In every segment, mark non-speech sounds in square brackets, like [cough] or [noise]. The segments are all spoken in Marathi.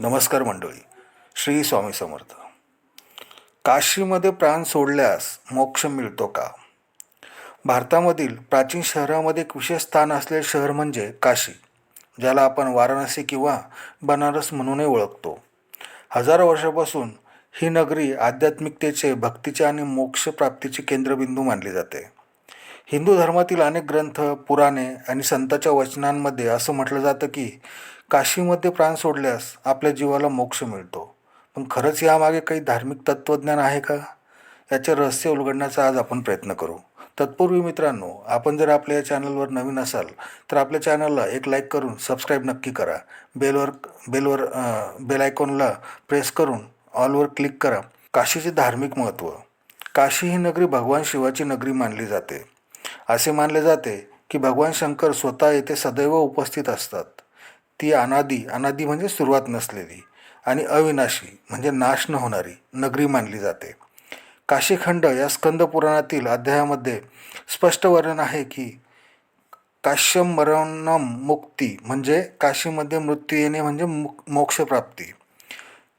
नमस्कार मंडळी. श्री स्वामी समर्थ. काशीमध्ये प्राण सोडल्यास मोक्ष मिळतो का? भारतामधील प्राचीन शहरामध्ये एक विशेष स्थान असलेले शहर म्हणजे काशी ज्याला आपण वाराणसी किंवा बनारस म्हणूनही ओळखतो. हजारो वर्षापासून ही नगरी आध्यात्मिकतेचे भक्तीचे आणि मोक्षप्राप्तीचे केंद्रबिंदू मानली जाते. हिंदू धर्मातील अनेक ग्रंथ पुराणे आणि संतांच्या वचनांमध्ये असं म्हटलं जातं की काशीमध्ये प्राण सोडल्यास आपल्या जीवाला मोक्ष मिळतो. पण खरंच यामागे काही धार्मिक तत्त्वज्ञान आहे का? याचे रहस्य उलगडण्याचा आज आपण प्रयत्न करू. तत्पूर्वी मित्रांनो आपण जर आपल्या या चॅनलवर नवीन असाल तर आपल्या चॅनलला एक लाईक करून सबस्क्राईब नक्की करा. बेलवर बेलवर बेल आयकॉनला प्रेस करून ऑलवर क्लिक करा. काशीचे धार्मिक महत्त्व. काशी ही नगरी भगवान शिवाची नगरी मानली जाते. असे मानले जाते की भगवान शंकर स्वतः येथे सदैव उपस्थित असतात. ती अनादी अनादी म्हणजे सुरुवात नसलेली आणि अविनाशी म्हणजे नाश न होणारी नगरी मानली जाते. काशीखंड या स्कंद पुराणातील अध्यायामध्ये स्पष्ट वर्णन आहे की काश्यम मरणम मुक्ती म्हणजे काशीमध्ये मृत्यू येणे म्हणजे मुक मोक्षप्राप्ती.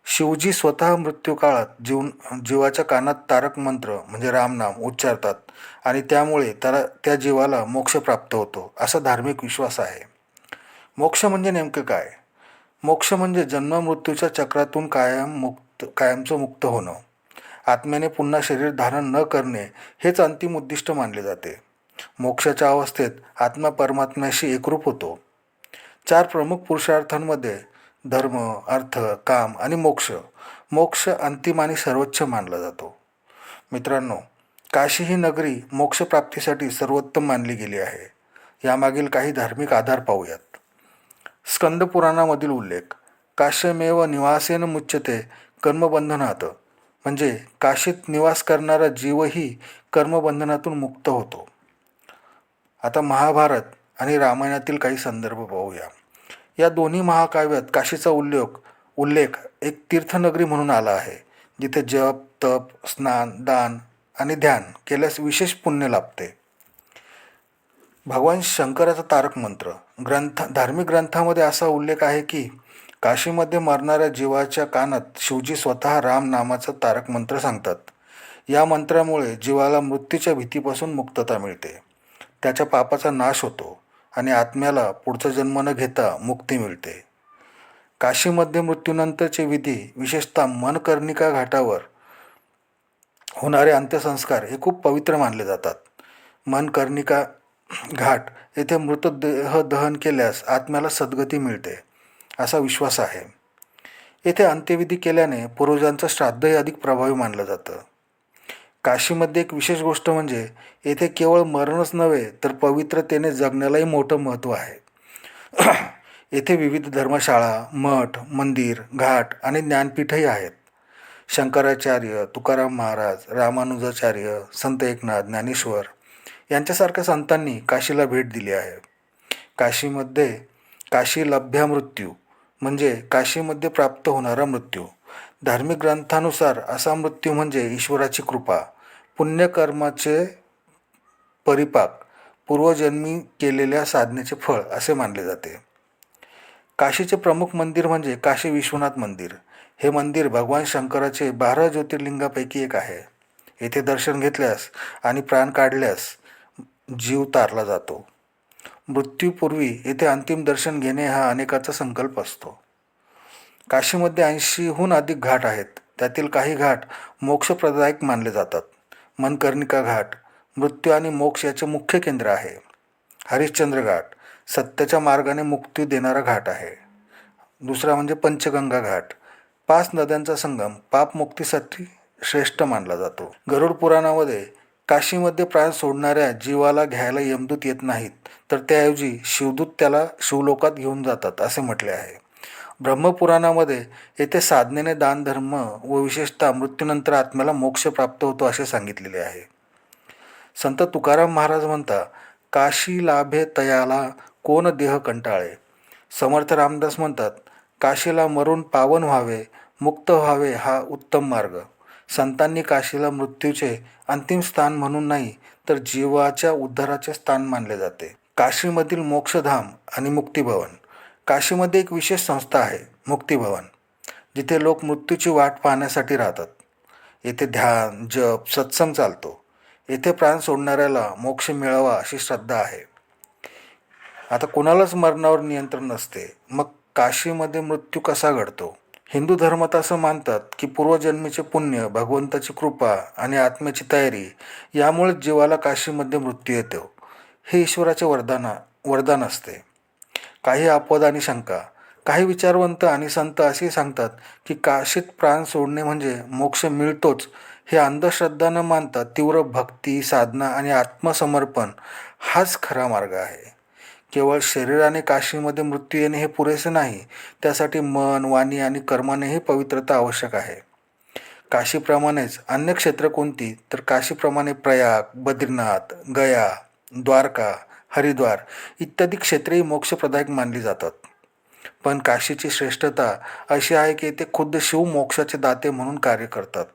शिवजी स्वतः मृत्यू काळात जीव जीवाच्या कानात तारक मंत्र म्हणजे रामनाम उच्चारतात आणि त्यामुळे त्याला त्या जीवाला मोक्ष प्राप्त होतो असा धार्मिक विश्वास आहे. मोक्ष म्हणजे नेमकं काय? मोक्ष म्हणजे जन्म मृत्यूच्या चक्रातून कायम मुक्त कायमचं मुक्त होणं. आत्म्याने पुन्हा शरीर धारण न करणे हेच अंतिम उद्दिष्ट मानले जाते. मोक्षाच्या अवस्थेत आत्मा परमात्म्याशी एकरूप होतो. चार प्रमुख पुरुषार्थांमध्ये धर्म अर्थ काम आणि मोक्ष मोक्ष अंतिम आणि सर्वोच्च मानला जातो. मित्रांनो काशी ही नगरी मोक्षप्राप्तीसाठी सर्वोत्तम मानली गेली आहे. यामागील काही धार्मिक आधार पाहूयात. स्कंद पुराणामधील उल्लेख काश्यमेव निवासेन मुच्यते कर्मबंधनात म्हणजे काशीत निवास करणारा जीवही कर्मबंधनातून मुक्त होतो. आता महाभारत आणि रामायणातील काही संदर्भ पाहूया. या दोन्ही महाकाव्यात काशीचा उल्लेख उल्लेख एक तीर्थनगरी म्हणून आला आहे जिथे जप तप स्नान दान आणि ध्यान केल्यास विशेष पुण्य लाभते. भगवान शंकराचा तारक मंत्र. ग्रंथ धार्मिक ग्रंथामध्ये असा उल्लेख आहे की काशीमध्ये मरणाऱ्या जीवाच्या कानात शिवजी स्वतः राम नामाचा तारक मंत्र सांगतात. या मंत्रामुळे जीवाला मृत्यूच्या भीतीपासून मुक्तता मिळते. त्याच्या पापाचा नाश होतो आणि आत्म्याला पुढचा जन्म न घेता मुक्ती मिळते. काशीमध्ये मृत्यूनंतरचे विधी विशेषतः मनकर्णिका घाटावर होणारे अंत्यसंस्कार हे खूप पवित्र मानले जातात. मनकर्णिका घाट. येथे मृतदेह दहन केल्यास आत्म्याला सद्गती मिळते असा विश्वास आहे. येथे अंत्यविधी केल्याने पूर्वजांचं श्राद्धही अधिक प्रभावी मानलं जातं. काशीमध्ये एक विशेष गोष्ट म्हणजे येथे केवळ मरणच नव्हे तर पवित्रतेने जगण्यालाही मोठं महत्त्व आहे. [clears throat] येथे विविध धर्मशाळा मठ मंदिर घाट आणि ज्ञानपीठही आहेत. शंकराचार्य तुकाराम महाराज रामानुजाचार्य संत एकनाथ ज्ञानेश्वर यांच्यासारख्या संतांनी काशीला भेट दिली आहे. काशीमध्ये काशी लभ्या मृत्यू म्हणजे काशीमध्ये प्राप्त होणारा मृत्यू. धार्मिक ग्रंथानुसार असा मृत्यू म्हणजे ईश्वराची कृपा पुण्यकर्माचे परिपाक पूर्वजन्मी केलेल्या साधनेचे फळ असे मानले जाते. काशीचे प्रमुख मंदिर म्हणजे काशी विश्वनाथ मंदिर. हे मंदिर भगवान शंकराचे बारा ज्योतिर्लिंगापैकी एक आहे. येथे दर्शन घेतल्यास आणि प्राण काढल्यास जीव तारला जातो. मृत्यूपूर्वी येथे अंतिम दर्शन घेणे हा अनेकाचा संकल्प असतो. काशीमध्ये ऐंशीहून अधिक घाट आहेत. त्यातील काही घाट मोक्षप्रदायक मानले जातात. मनकर्णिका घाट मृत्यू आणि मोक्ष याचे मुख्य केंद्र आहे. हरिश्चंद्र घाट सत्याच्या मार्गाने मुक्ती देणारा घाट आहे. दुसरा म्हणजे पंचगंगा घाट. पाच नद्यांचा संगम पापमुक्तीसाठी श्रेष्ठ मानला जातो. गरुड पुराणामध्ये काशीमध्ये प्राण सोडणाऱ्या जीवाला घ्यायला यमदूत येत नाहीत तर त्याऐवजी शिवदूत त्याला शिवलोकात घेऊन जातात असे म्हटले आहे. ब्रह्मपुराणामध्ये येथे साधनेने दानधर्म व विशेषतः मृत्यूनंतर आत्म्याला मोक्ष प्राप्त होतो असे सांगितलेले आहे. संत तुकाराम महाराज म्हणता काशी लाभे तयाला कोण देह कंटाळे? समर्थ रामदास म्हणतात काशीला मरून पावन व्हावे मुक्त व्हावे हा उत्तम मार्ग. संतांनी काशीला मृत्यूचे अंतिम स्थान म्हणून नाही तर जीवाच्या उद्धाराचे स्थान मानले जाते. काशीमधील मोक्षधाम आणि मुक्तिभवन. काशीमध्ये एक विशेष संस्था आहे मुक्तिभवन जिथे लोक मृत्यूची वाट पाहण्यासाठी राहतात. येथे ध्यान जप सत्संग चालतो. येथे प्राण सोडणाऱ्याला मोक्ष मिळावा अशी श्रद्धा आहे. आता कोणालाच मरणावर नियंत्रण नसते. मग काशीमध्ये मृत्यू कसा घडतो? हिंदू धर्मात असं मानतात की पूर्वजन्मीचे पुण्य भगवंताची कृपा आणि आत्म्याची तयारी यामुळेच जीवाला काशीमध्ये मृत्यू येतो. हे ईश्वराचे वरदान वरदान असते. काही अपवाद आणि शंका काही विचारवंत आणि संत असे सांगतात की काशीत प्राण सोडणे म्हणजे मोक्ष मिळतोच हे अंधश्रद्धा न मानता तीव्र भक्ती साधना आणि आत्मसमर्पण हाच खरा मार्ग आहे. केवळ शरीराने काशीमध्ये मृत्यू येणे हे पुरेसे नाही. त्यासाठी मन वाणी आणि कर्मानेही पवित्रता आवश्यक आहे. काशीप्रमाणेच अन्य क्षेत्र कोणती? तर काशीप्रमाणे प्रयाग बद्रीनाथ गया द्वारका हरिद्वार इत्यादी क्षेत्रेही मोक्षप्रदायक मानली जातात. पण काशीची श्रेष्ठता अशी आहे की ते खुद्द शिव मोक्षाचे दाते म्हणून कार्य करतात.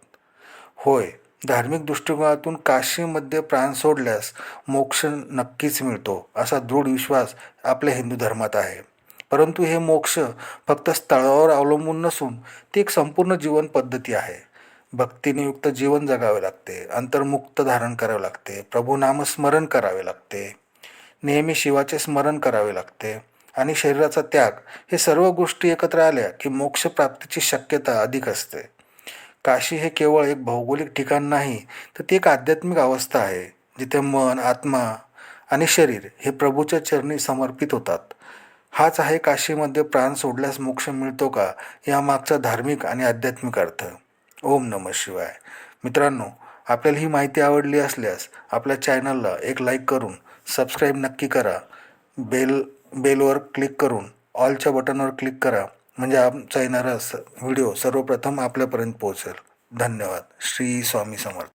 होय धार्मिक दृष्टिकोनातून काशीमध्ये प्राण सोडल्यास मोक्ष नक्कीच मिळतो असा दृढ विश्वास आपल्या हिंदू धर्मात आहे. परंतु हे मोक्ष फक्त स्थळावर अवलंबून नसून ती एक संपूर्ण जीवन पद्धती आहे. भक्तीनियुक्त जीवन जगावे लागते अंतर्मुक्त धारण करावे लागते प्रभू नामस्मरण करावे लागते नेहमी शिवाचे स्मरण करावे लागते आणि शरीराचा त्याग हे सर्व गोष्टी एकत्र आल्या की मोक्षप्राप्तीची शक्यता अधिक असते. काशी हे केवळ एक भौगोलिक ठिकाण नाही तर ती एक आध्यात्मिक अवस्था आहे जिथे मन आत्मा आणि शरीर हे प्रभूच्या चरणी समर्पित होतात. हाच आहे काशीमध्ये प्राण सोडल्यास मोक्ष मिळतो का यामागचा धार्मिक आणि आध्यात्मिक अर्थ. ओम नम शिवाय. मित्रांनो आपल्याला ही माहिती आवडली असल्यास आपल्या चॅनलला एक लाईक करून सबस्क्राईब नक्की करा बेल बेलवर क्लिक करून ऑलच्या बटनवर क्लिक करा म्हणजे आमचा येणारा स व्हिडिओ सर्वप्रथम आपल्यापर्यंत पोहोचेल. धन्यवाद. श्री स्वामी समर्थ.